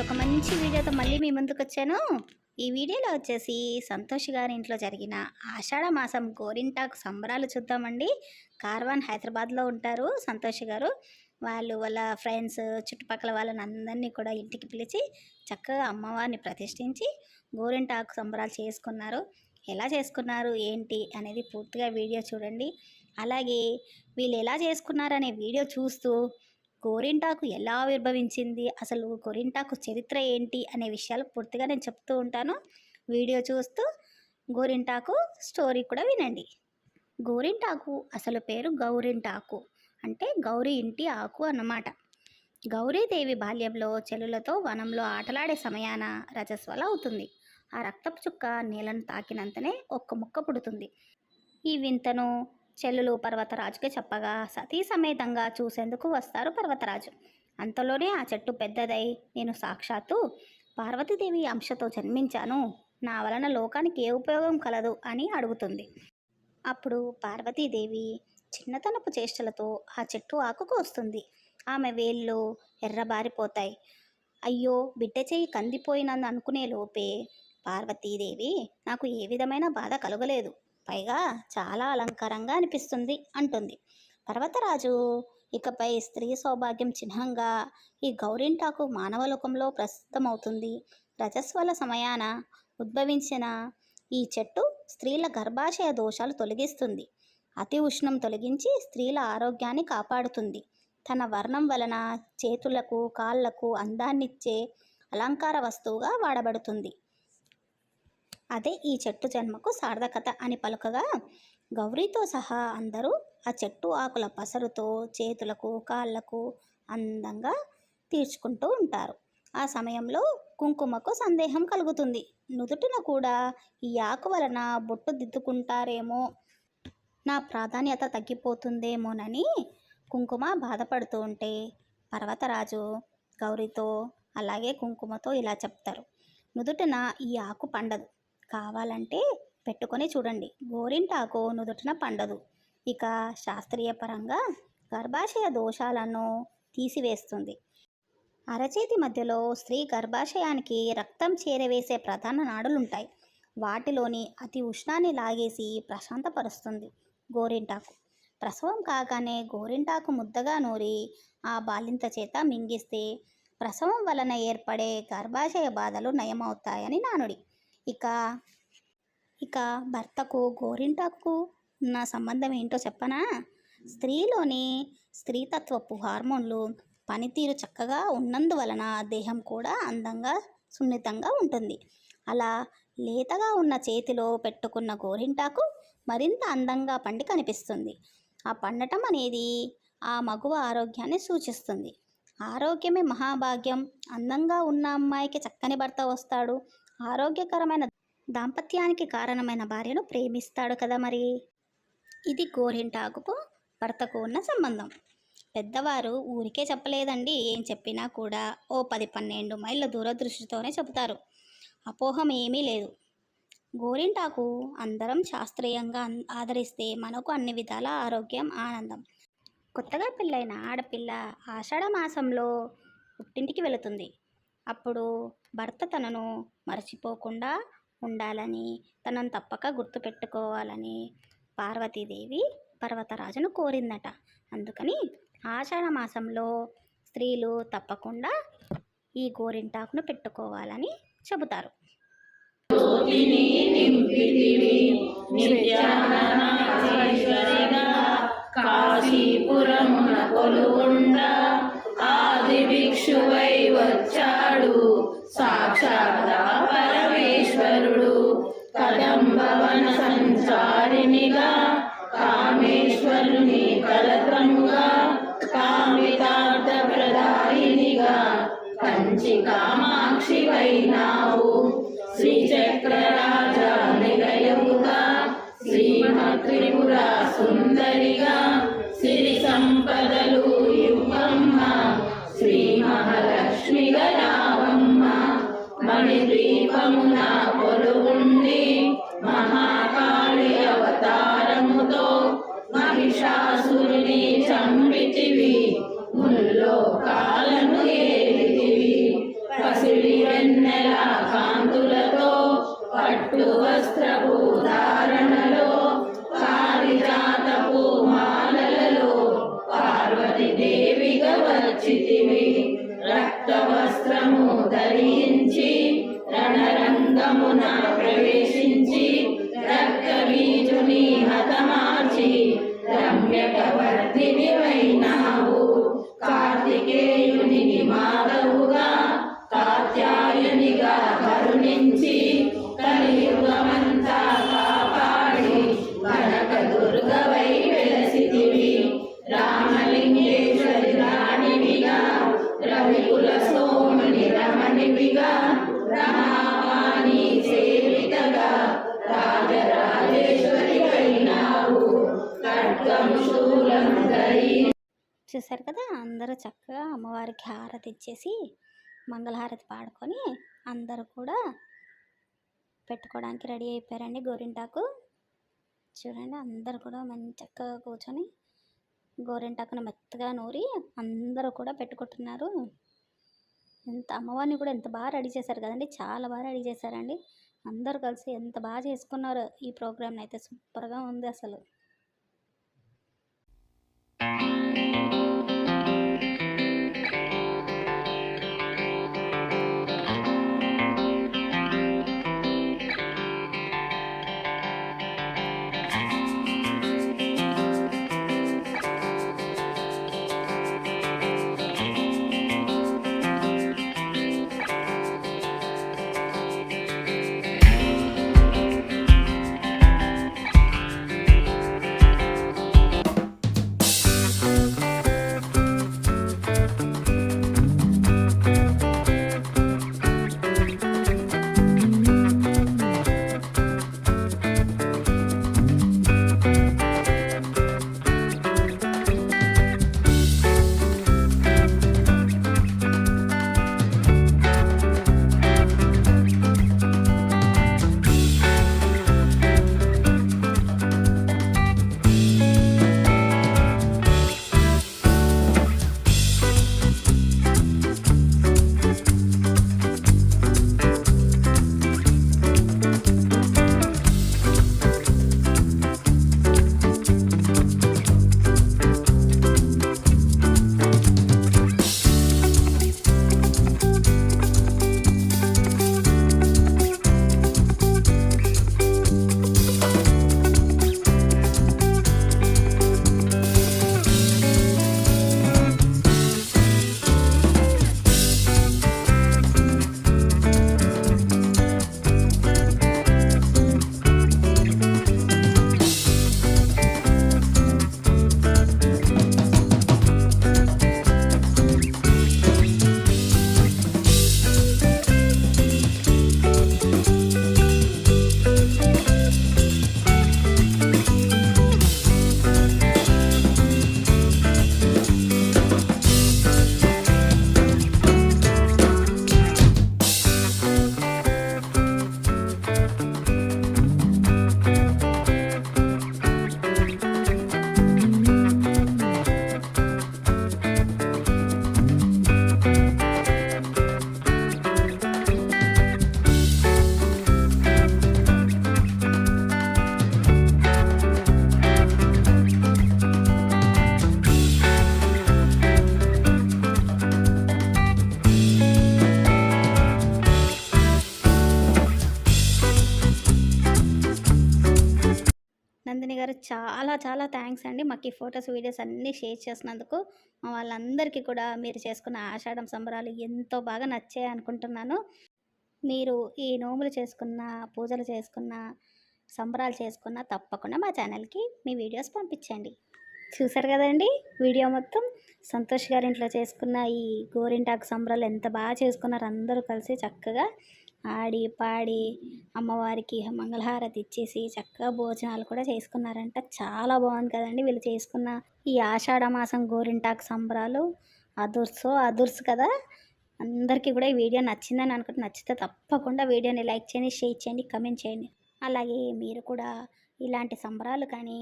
ఒక మంచి వీడియోతో మళ్ళీ మీ ముందుకు వచ్చాను. ఈ వీడియోలో వచ్చేసి సంతోష్ గారి ఇంట్లో జరిగిన ఆషాఢ మాసం గోరింటాకు సంబరాలు చూద్దామండి. కార్వాన్ హైదరాబాద్లో ఉంటారు సంతోష్ గారు. వాళ్ళు వాళ్ళ ఫ్రెండ్స్ చుట్టుపక్కల వాళ్ళని అందరినీ కూడా ఇంటికి పిలిచి చక్కగా అమ్మవారిని ప్రతిష్ఠించి గోరింటాకు సంబరాలు చేసుకున్నారు. ఎలా చేసుకున్నారు ఏంటి అనేది పూర్తిగా వీడియో చూడండి. అలాగే వీళ్ళు ఎలా చేసుకున్నారు అనే వీడియో చూస్తూ గోరింటాకు ఎలా ఆవిర్భవించింది అసలు గోరింటాకు చరిత్ర ఏంటి? అనే విషయాలు పూర్తిగా నేను చెప్తూ ఉంటాను. వీడియో చూస్తూ గోరింటాకు స్టోరీ కూడా వినండి. గోరింటాకు అసలు పేరు గౌరింటాకు అంటే గౌరీ ఇంటి ఆకు అన్నమాట. గౌరీదేవి బాల్యంలో చెలులతో వనంలో ఆటలాడే సమయాన రజస్వల అవుతుంది. ఆ రక్తపు చుక్క నీళ్ళను తాకినంతనే ఒక్క ముక్క పుడుతుంది. ఈ వింతను చెల్లులు పర్వతరాజుకి చెప్పగా సతీ సమేతంగా చూసేందుకు వస్తారు పర్వతరాజు. అంతలోనే ఆ చెట్టు పెద్దదై నేను సాక్షాత్తు పార్వతీదేవి అంశతో జన్మించాను. నా వలన లోకానికి ఏ ఉపయోగం కలదు అని అడుగుతుంది. అప్పుడు పార్వతీదేవి చిన్నతనపు చేష్టలతో ఆ చెట్టు ఆకుకు వస్తుంది. ఆమె వేళ్ళు ఎర్రబారిపోతాయి. అయ్యో బిడ్డ చేయి కందిపోయినందు అనుకునే లోపే పార్వతీదేవి నాకు ఏ విధమైన బాధ కలగలేదు. పైగా చాలా అలంకారంగా అనిపిస్తుంది అంటుంది. పర్వతరాజు ఇకపై స్త్రీ సౌభాగ్యం చిహ్నంగా ఈ గౌరింటాకు మానవలోకంలో ప్రసిద్ధమవుతుంది రజస్వల సమయాన ఉద్భవించిన ఈ చెట్టు స్త్రీల గర్భాశయ దోషాలు తొలగిస్తుంది. అతి ఉష్ణం తొలగించి స్త్రీల ఆరోగ్యాన్ని కాపాడుతుంది. తన వర్ణం వలన చేతులకు కాళ్ళకు అందాన్నిచ్చే అలంకార వస్తువుగా వాడబడుతుంది. అదే ఈ చెట్టు జన్మకు సార్థకత అని పలుకగా గౌరీతో సహా అందరూ ఆ చెట్టు ఆకుల పసరుతో చేతులకు కాళ్ళకు అందంగా తీర్చుకుంటూ ఉంటారు. ఆ సమయంలో కుంకుమకు సందేహం కలుగుతుంది. నుదుటిన కూడా ఈ ఆకు వలన బొట్టు దిద్దుకుంటారేమో నా ప్రాధాన్యత తగ్గిపోతుందేమోనని కుంకుమ బాధపడుతూ ఉంటే పర్వతరాజు గౌరీతో అలాగే కుంకుమతో ఇలా చెప్తారు. నుదుటిన ఈ ఆకు పండదు. కావాలంటే పెట్టుకొని చూడండి. గోరింటాకు నుదుటిన పండదు. ఇక శాస్త్రీయ పరంగా గర్భాశయ దోషాలను తీసివేస్తుంది. అరచేతి మధ్యలో స్త్రీ గర్భాశయానికి రక్తం చేరవేసే ప్రధాన నాడులుంటాయి. వాటిలోని అతి ఉష్ణాన్ని లాగేసి ప్రశాంతపరుస్తుంది గోరింటాకు. ప్రసవం కాగానే గోరింటాకు ముద్దగా నూరి ఆ బాలింత చేత మింగిస్తే ప్రసవం వలన ఏర్పడే గర్భాశయ బాధలు నయమవుతాయని నానుడి. ఇక ఇక భర్తకు గోరింటాకు ఉన్న సంబంధం ఏంటో చెప్పనా? స్త్రీలోని స్త్రీతత్వపు హార్మోన్లు పనితీరు చక్కగా ఉన్నందువలన దేహం కూడా అందంగా సున్నితంగా ఉంటుంది. అలా లేతగా ఉన్న చేతిలో పెట్టుకున్న గోరింటాకు మరింత అందంగా పండి కనిపిస్తుంది. ఆ పండటం అనేది ఆ మగువ ఆరోగ్యాన్ని సూచిస్తుంది. ఆరోగ్యమే మహాభాగ్యం. అందంగా ఉన్న అమ్మాయికి చక్కని భర్త వస్తాడు. ఆరోగ్యకరమైన దాంపత్యానికి కారణమైన భార్యను ప్రేమిస్తాడు కదా మరి? ఇది గోరింటాకుకు భర్తకు ఉన్న సంబంధం. పెద్దవారు ఊరికే చెప్పలేదండి ఏం చెప్పినా కూడా. ఓ పది పన్నెండు మైళ్ళ దూరదృష్టితోనే చెబుతారు. అపోహం ఏమీ లేదు. గోరింటాకు అందరం శాస్త్రీయంగా ఆదరిస్తే మనకు అన్ని విధాల ఆరోగ్యం ఆనందం. కొత్తగా పెళ్ళైన ఆడపిల్ల ఆషాఢ మాసంలో పుట్టింటికి వెళుతుంది. అప్పుడు భర్త తనను మరచిపోకుండా ఉండాలని తనను తప్పక గుర్తుపెట్టుకోవాలని పార్వతీదేవి పర్వతరాజును కోరిందట. అందుకని ఆషాఢ మాసంలో స్త్రీలు తప్పకుండా ఈ గోరింటాకును పెట్టుకోవాలని చెబుతారు. కంచి కామాక్షి శ్రీచక్రరాజ నిలయముగా శ్రీమత్ సుందరిగా సిరి సంపదలు యువమ్మ శ్రీ మహాలక్ష్మిగా రావమ్మ మణిద్వీపమున మహాకాళి అవతారముతో మహిషాసురుని చంపితివి పట్టు వస్త్రపు ధారణలో పారిజాతపు మాలలలో పార్వతీదేవిగా వచ్చితివి రక్త వస్త్రము ధరించి రణరంగమున ప్రవేశించి రక్త హతమార్చి రమ్యకవర్తిని వైనావు కార్తికేయ రవికుల సోముని రమణివిగా రమావాణి సేవితగా రాజరాజేశ్వరి అయినావు ఖడ్గం శూలం చూసారు కదా అందరూ చక్కగా అమ్మవారికి హారతి ఇచ్చేసి మంగళహారతి పాడుకొని అందరూ కూడా పెట్టుకోవడానికి రెడీ అయిపోయారండి గోరింటాకు. చూడండి అందరు కూడా మంచి చక్కగా కూర్చొని గోరింటాకును మెత్తగా నూరి అందరూ కూడా పెట్టుకుంటున్నారు. ఎంత అమ్మవారిని కూడా ఎంత బాగా రెడీ చేశారు కదండి. చాలా బాగా రెడీ చేశారండి. అందరూ కలిసి ఎంత బాగా చేసుకున్నారు ఈ ప్రోగ్రామ్ని అయితే. సూపర్గా ఉంది అసలు. చాలా చాలా థ్యాంక్స్ అండి. మాకు ఈ ఫొటోస్ వీడియోస్ అన్నీ షేర్ చేసినందుకు. వాళ్ళందరికీ కూడా మీరు చేసుకున్న ఆషాఢం సంబరాలు ఎంతో బాగా నచ్చాయి అనుకుంటున్నాను. మీరు ఈ నోములు చేసుకున్న పూజలు చేసుకున్న సంబరాలు చేసుకున్న తప్పకుండా మా ఛానల్కి మీ వీడియోస్ పంపించండి. చూసారు కదండి? వీడియో మొత్తం సంతోష్ గారి ఇంట్లో చేసుకున్న ఈ గోరింటాకు సంబరాలు ఎంత బాగా చేసుకున్నారు అందరూ కలిసి చక్కగా ఆడి పాడి అమ్మవారికి మంగళహారతి ఇచ్చేసి చక్కగా భోజనాలు కూడా చేసుకున్నారంట. చాలా బాగుంది కదండి వీళ్ళు చేసుకున్న ఈ ఆషాఢ మాసం గోరింటాకు సంబరాలు. అదుర్సో అదుర్స్ కదా? అందరికీ కూడా ఈ వీడియో నచ్చిందని అనుకుంటే నచ్చితే తప్పకుండా వీడియోని లైక్ చేయండి షేర్ చేయండి కమెంట్ చేయండి. అలాగే మీరు కూడా ఇలాంటి సంబరాలు కానీ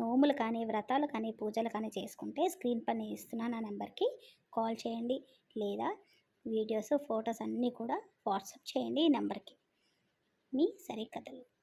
నోములు కానీ వ్రతాలు కానీ పూజలు కానీ చేసుకుంటే స్క్రీన్ పైన ఇస్తున్నాను ఆ నెంబర్కి కాల్ చేయండి. లేదా వీడియోస్ ఫొటోస్ అన్నీ కూడా వాట్సాప్ చేయండి ఈ నెంబర్కి. మీ సరికథలు